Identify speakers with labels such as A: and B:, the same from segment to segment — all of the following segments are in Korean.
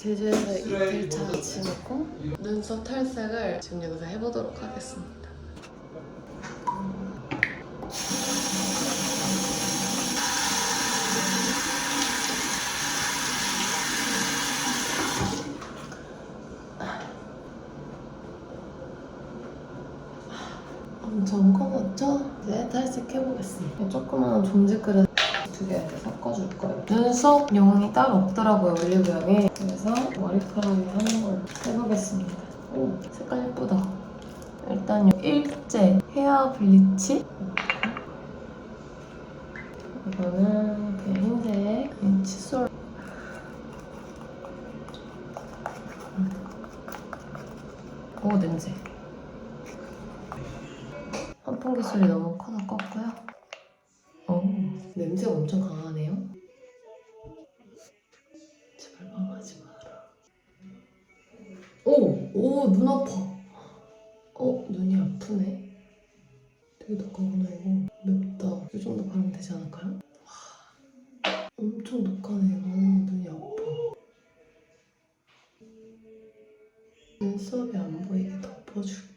A: 제주에서 이틀차 지내고 눈썹 탈색을 지금 여기서 해보도록 하겠습니다. 엄청 커졌죠? 이제 탈색해보겠습니다. 조그마한 종지 그릇 두개 섞어줄 거예요. 눈썹 용이 따로 없더라고요, 올리브영에. 그래서 머리카락에 하는 걸 해보겠습니다. 오, 색깔 예쁘다. 일단 요 일제 헤어 블리치. 이거는 그 흰색 이 칫솔. 오, 냄새. 선풍기 소리 너무 커서 껐고요. 오, 냄새가 엄청 강하네요. 제발 망하지 마라. 오, 오, 눈 아파. 어, 눈이 아프네. 되게 독하구나, 이거. 맵다. 이 정도 바르면 되지 않을까요? 와, 엄청 독하네, 이거. 눈이 아파. 눈썹이 안 보이게 덮어줄게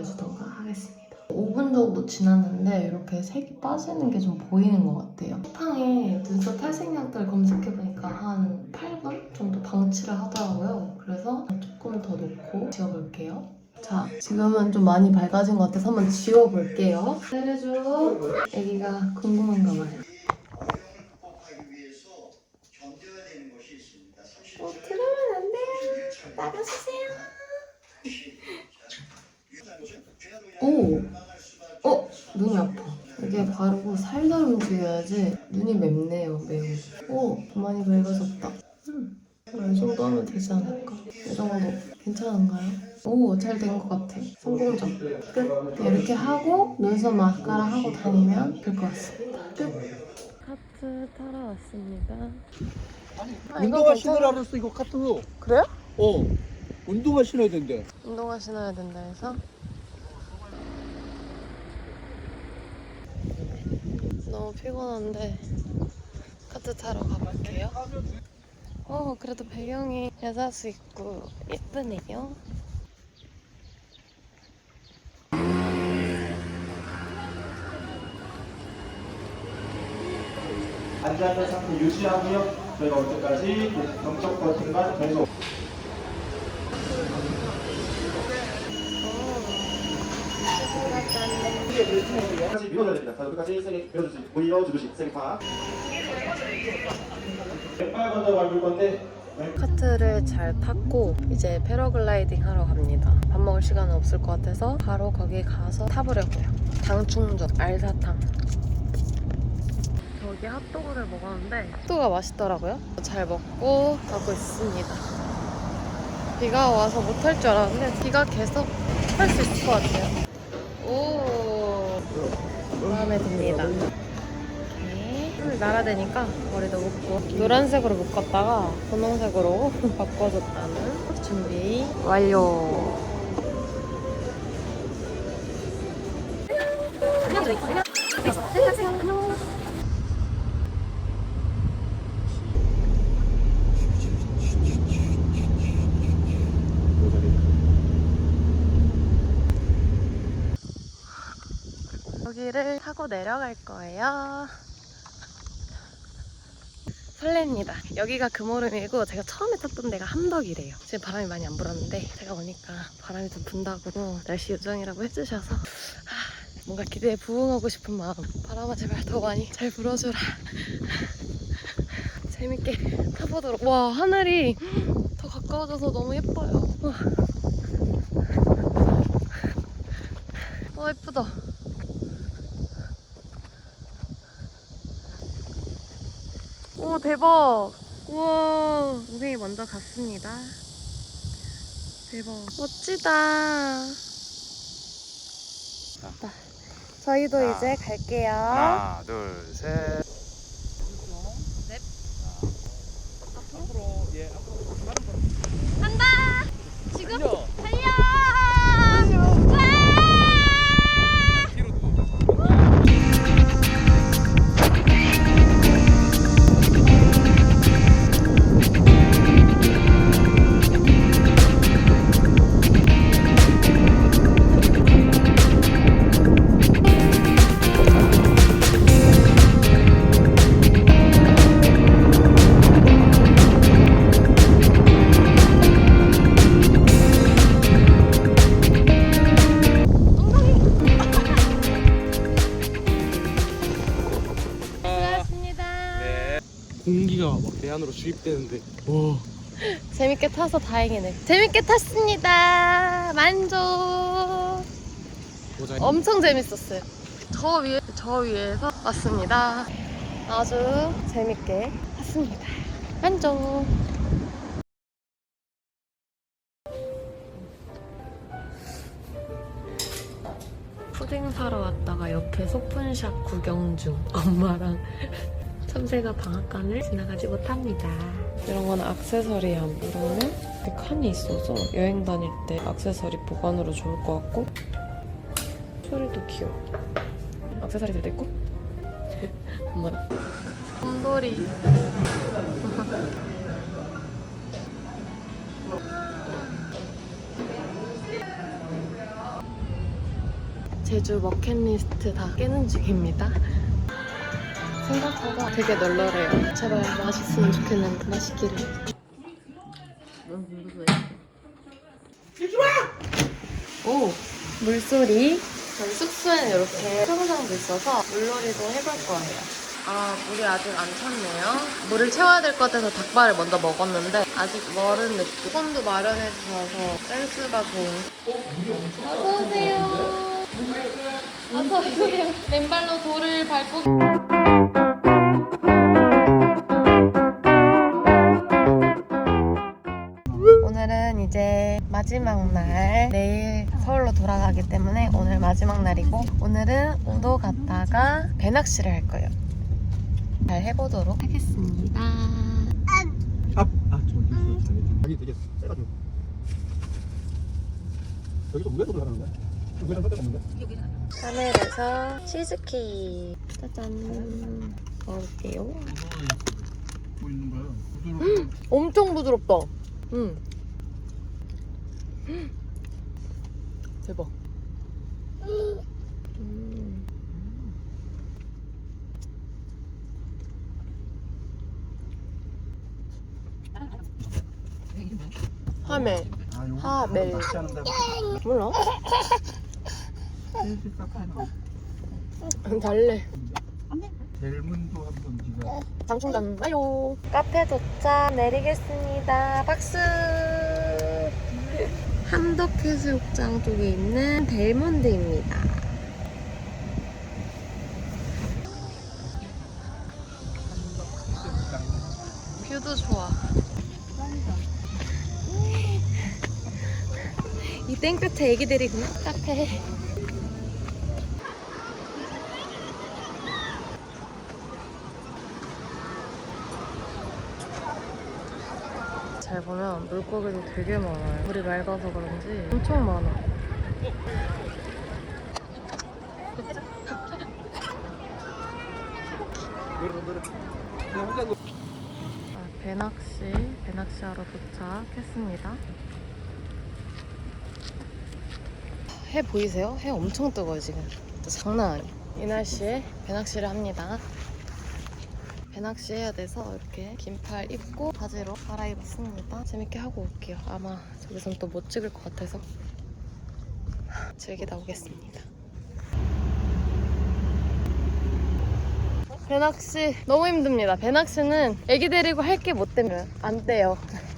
A: 기다려주던가 하겠습니다. 5분 정도 지났는데 이렇게 색이 빠지는 게 좀 보이는 것 같아요. 쿠팡에 눈썹 탈색약들 검색해보니까 한 8분 정도 방치를 하더라고요. 그래서 조금 더 놓고 지워볼게요. 자, 지금은 좀 많이 밝아진 것 같아서 한번 지워볼게요. 때려줘. 애기가 궁금한가 봐요.
B: 극복하기 위해서 견뎌야 되는 것이 있습니다. 사실
A: 어, 들어오면 안 돼요. 나가주세요. 오! 어? 눈이 아파. 이게 바르고 살살 움직여야지 눈이 맵네요, 매우. 오, 많이 밝아졌다. 음, 이 정도 하면 되지 않을까? 이 정도 괜찮은가요? 오, 잘 된 것 같아. 성공적. 끝. 이렇게 하고 눈썹 마스카라 하고 다니면 될 것 같습니다. 끝. 하트 타러 왔습니다. 아,
C: 운동화. 신으라 그랬어 이거 카트
A: 그래요?
C: 어 운동화 신어야 된대
A: 운동화 신어야 된다 해서 너무 피곤한데 카트 타러 가볼게요 어 그래도 배경이 야자수 있고 예쁘네요
D: 앉아있는 상태 유지하고요. 저희가 올 때까지 경적 버튼만 계속 끝까지 밀어줘야 됩니다. 자, 끝까지 세게 밀어주시, 올려주듯이 세게 파. 왼발 먼저 밟을 건데
A: 카트를 잘 탔고 이제 패러글라이딩 하러 갑니다. 밥 먹을 시간은 없을 것 같아서 바로 거기 가서 타보려고요. 당 충전 알사탕. 저기 핫도그를 먹었는데 핫도그가 맛있더라고요. 잘 먹고 가고 있습니다. 비가 와서 못 할 줄 알았는데 비가 계속 할 수 있을 것 같아요. 오 마음에 듭니다. 이렇게 날아다니까 머리도 묶고 노란색으로 묶었다가 분홍색으로 바꿔줬다는 준비 완료. 여기를 내려갈 거예요. 설렙니다. 여기가 금오름이고 제가 처음에 탔던 데가 함덕이래요. 지금 바람이 많이 안 불었는데 제가 오니까 바람이 좀 분다고 날씨 요정이라고 해주셔서 아, 뭔가 기대에 부응하고 싶은 마음 바람아 제발 더 많이 잘 불어주라 재밌게 타보도록 와 하늘이 더 가까워져서 너무 예뻐요 와, 와 예쁘다 오 대박. 우와 동생이 먼저 갔습니다. 대박. 멋지다. 자, 저희도. 이제 갈게요.
E: 하나, 둘, 셋.
F: 주입되는데 와
A: 재밌게 타서 다행이네. 재밌게 탔습니다. 만족.
F: 모자
A: 엄청 재밌었어요. 저 위에 저 위에서 왔습니다. 아주 재밌게 탔습니다. 만족. 푸딩 사러 왔다가 옆에 소품샵 구경 중 엄마랑 참새가 방앗간을 지나가지 못합니다. 이런 건 액세서리함. 이거는 이렇게 칸이 있어서 여행 다닐 때 액세서리 보관으로 좋을 것 같고 소리도 귀여워. 액세서리들도 있고. 엄마랑. 곰돌이. 제주 버킷리스트 다 깨는 중입니다. 생각보다 되게 널널해요. 제발 맛있으면 좋겠는데 맛있기를. 오 물소리. 저희 숙소에는 이렇게 수영장도 있어서 물놀이도 해볼 거예요. 아 물이 아직 안 찼네요. 물을 채워야 될 것 같아서 닭발을 먼저 먹었는데 아직 멀은 느낌. 폰도 마련해 주셔서 센스가 좋은. 어서 오세요. 어서 오세요. 맨발로 돌을 밟고. 오늘은 이제 마지막 날 내일 서울로 돌아가기 때문에 오늘 마지막 날이고 오늘은 우도 갔다가 배낚시를 할 거예요. 잘 해보도록 하겠습니다.
C: 앞! 아 저기 있어? 자기 자기 되게 세가지고 여기서 우회도를 하는 거야? 우회전 할 데가 없는데?
A: 하늘에서 치즈케이크. 짜잔. 먹을게요?
C: 뭐 있는 거야? 부드러워
A: 엄청 부드럽다. 응 대박. 음. 하멜
C: 아 요거
A: 하멜.
C: 낚시 하는데
A: 몰라?
C: 제일
A: 달래.
C: 델문도 한번 네가
A: 장충전 완료 카페 도착 내리겠습니다. 박수 함덕해수욕장 쪽에 있는 델몬드입니다. 뷰도 좋아. 이 땡볕에 애기들이구나 카페 잘 보면 물고기도 되게 많아요. 물이 맑아서 그런지 엄청 많아. 아, 배낚시, 배낚시하러 도착했습니다. 해 보이세요? 해 엄청 뜨거워요, 지금. 장난 아니에요. 이 날씨에 배낚시를 합니다. 배낚시 해야 돼서 이렇게 긴팔 입고 바지로 갈아입었습니다. 재밌게 하고 올게요. 아마 저기선 또 못 찍을 것 같아서 즐기다 오겠습니다. 배낚시 너무 힘듭니다. 배낚시는 애기 데리고 할 게 못 되면 안 돼요.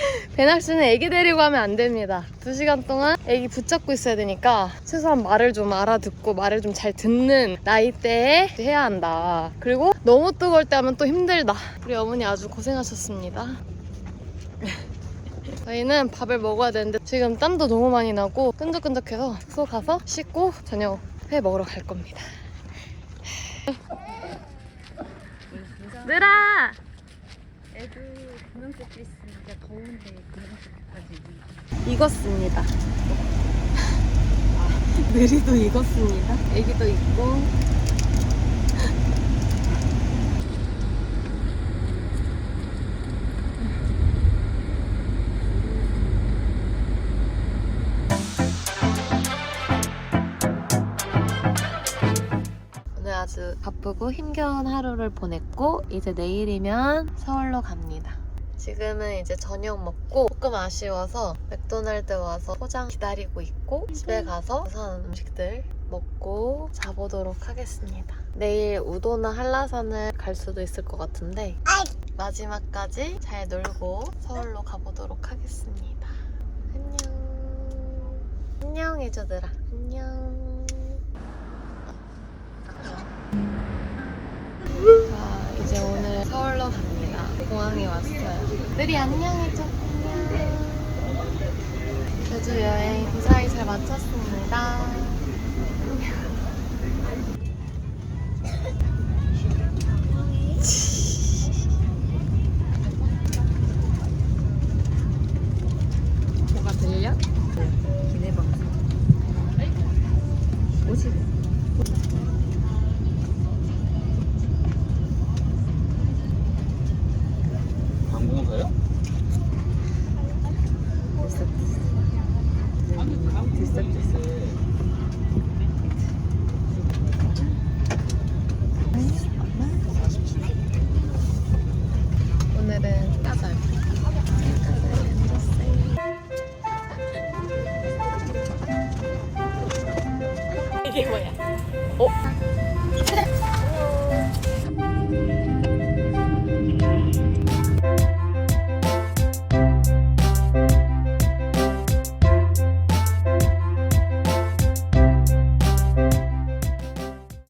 A: 배낚시는 애기 데리고 하면 안 됩니다. 두 시간 동안 애기 붙잡고 있어야 되니까 최소한 말을 좀 알아듣고 말을 좀 잘 듣는 나이대에 해야 한다. 그리고 너무 뜨거울 때 하면 또 힘들다. 우리 어머니 아주 고생하셨습니다. 저희는 밥을 먹어야 되는데 지금 땀도 너무 많이 나고 끈적끈적해서 숙소 가서 씻고 저녁 회 먹으러 갈 겁니다. 느라! 익었습니다. 느리도 익었습니다. 애기도 있고. 오늘 아주 바쁘고 힘겨운 하루를 보냈고 이제 내일이면 서울로 갑니다. 지금은 이제 저녁 먹고 조금 아쉬워서 맥도날드 와서 포장 기다리고 있고 집에 가서 산 음식들 먹고 자보도록 하겠습니다. 내일 우도나 한라산을 갈 수도 있을 것 같은데 마지막까지 잘 놀고 서울로 가보도록 하겠습니다. 안녕. 안녕 해줘들아. 안녕. 자, 이제 오늘 서울로 갑니다. 공항에 왔어요. 들이 안녕해줘. 안녕. 제주 여행 무사히 잘 마쳤습니다. 이게 뭐야? 어?